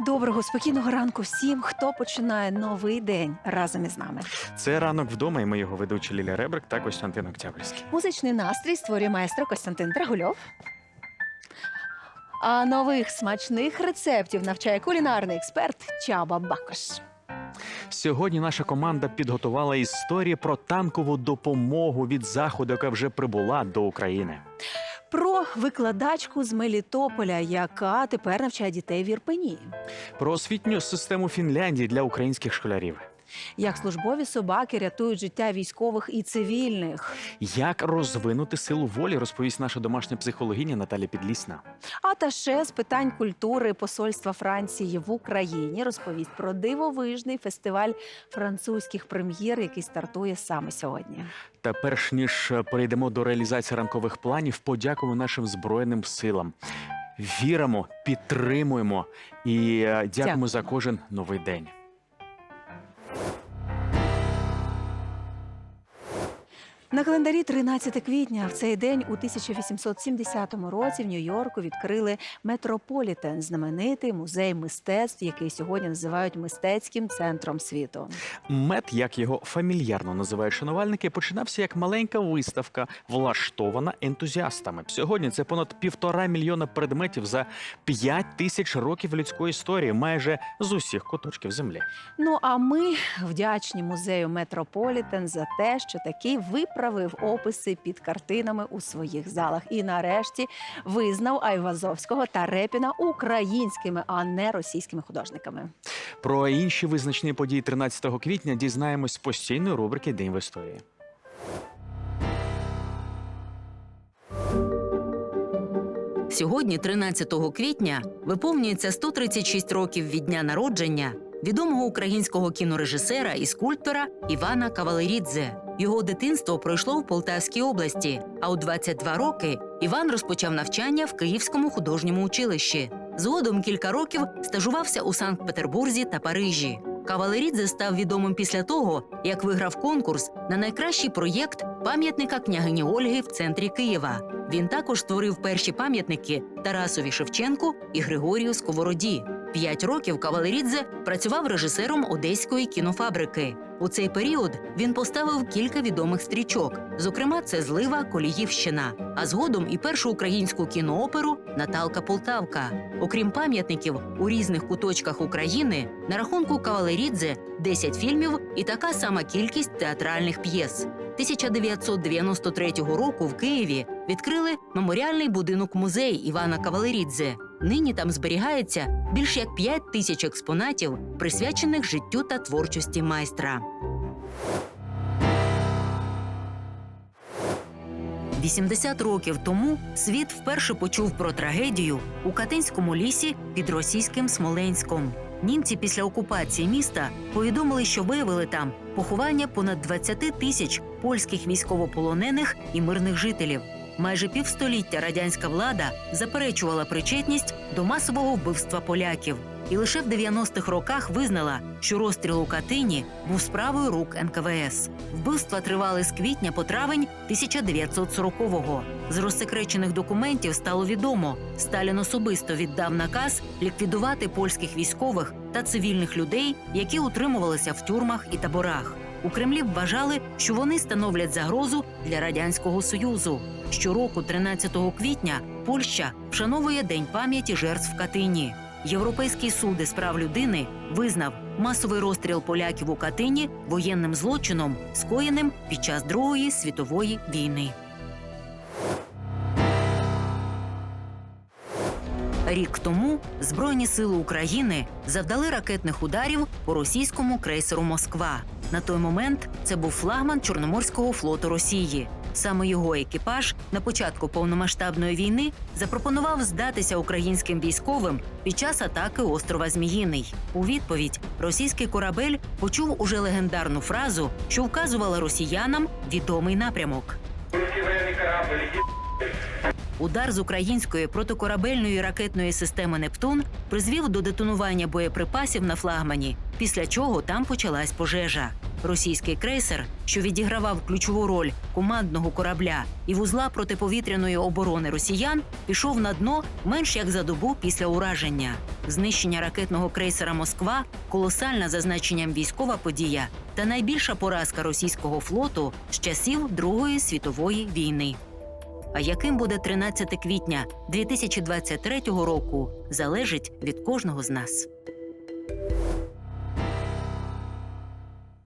Доброго спокійного ранку всім, хто починає новий день разом із нами. Це ранок вдома, і ми його ведучі Лілія Ребрик та Костянтин Октябрьський. Музичний настрій створює маестро Костянтин Драгульов. А нових смачних рецептів навчає кулінарний експерт Чаба Бакош. Сьогодні наша команда підготувала історії про танкову допомогу від заходу, яка вже прибула до України. Про викладачку з Мелітополя, яка тепер навчає дітей в Ірпені. Про освітню систему Фінляндії для українських школярів. Як службові собаки рятують життя військових і цивільних. Як розвинути силу волі, розповість наша домашня психологиня Наталя Підлісна. А та ще з питань культури посольства Франції в Україні розповість про дивовижний фестиваль французьких прем'єр, який стартує саме сьогодні. Та перш ніж перейдемо до реалізації ранкових планів, подякуємо нашим збройним силам. Віримо, підтримуємо і е, дякуємо Дякую. за кожен новий день. На календарі 13 квітня в цей день у 1870 році в Нью-Йорку відкрили Метрополітен, знаменитий музей мистецтв, який сьогодні називають мистецьким центром світу. Мед, як його фамільярно називають шанувальники, починався як маленька виставка, влаштована ентузіастами. Сьогодні це понад півтора мільйона предметів за п'ять тисяч років людської історії, майже з усіх куточків землі. Ну а ми вдячні музею Метрополітен за те, що такий таки виправив описи під картинами у своїх залах. І нарешті визнав Айвазовського та Репіна українськими, а не російськими художниками. Про інші визначні події 13 квітня дізнаємось з постійної рубрики День в історії. Сьогодні, 13 квітня, виповнюється 136 років від дня народження відомого українського кінорежисера і скульптора Івана Кавалерідзе. Його дитинство пройшло в Полтавській області, а у 22 роки Іван розпочав навчання в Київському художньому училищі. Згодом кілька років стажувався у Санкт-Петербурзі та Парижі. Кавалерідзе став відомим після того, як виграв конкурс на найкращий проєкт пам'ятника княгині Ольги в центрі Києва. Він також створив перші пам'ятники Тарасові Шевченку і Григорію Сковороді. П'ять років Кавалерідзе працював режисером одеської кінофабрики. У цей період він поставив кілька відомих стрічок. Зокрема, це Злива Коліївщина, а згодом і першу українську кінооперу Наталка Полтавка. Окрім пам'ятників у різних куточках України на рахунку Кавалерідзе 10 фільмів і така сама кількість театральних п'єс. 1993 року в Києві відкрили меморіальний будинок музей Івана Кавалерідзе. Нині там зберігається більш як 5 тисяч експонатів, присвячених життю та творчості майстра. 80 років тому світ вперше почув про трагедію у Катинському лісі під російським Смоленськом. Німці після окупації міста повідомили, що виявили там поховання понад 20 тисяч польських військовополонених і мирних жителів. Майже півстоліття радянська влада заперечувала причетність до масового вбивства поляків, і лише в 90-х роках визнала, що розстріл у Катині був справою рук НКВС. Вбивства тривали з квітня по травень 1940-го. З розсекречених документів стало відомо, Сталін особисто віддав наказ ліквідувати польських військових та цивільних людей, які утримувалися в тюрмах і таборах. У Кремлі вважали, що вони становлять загрозу для радянського союзу. Щороку, 13 квітня, Польща вшановує День пам'яті жертв Катині. Європейський суд із прав людини визнав масовий розстріл поляків у Катині воєнним злочином, скоєним під час Другої світової війни. Рік тому Збройні сили України завдали ракетних ударів по російському крейсеру Москва. На той момент це був флагман Чорноморського флоту Росії. Саме його екіпаж на початку повномасштабної війни запропонував здатися українським військовим під час атаки острова Зміїний. У відповідь російський корабель почув уже легендарну фразу, що вказувала росіянам відомий напрямок. Удар з української протикорабельної ракетної системи Нептун призвів до детонування боєприпасів на флагмані, після чого там почалась пожежа. Російський крейсер, що відігравав ключову роль командного корабля і вузла протиповітряної оборони росіян, пішов на дно менш як за добу після ураження. знищення ракетного крейсера Москва, колосальна за значенням військова подія та найбільша поразка російського флоту з часів Другої світової війни. А яким буде 13 квітня 2023 року, залежить від кожного з нас.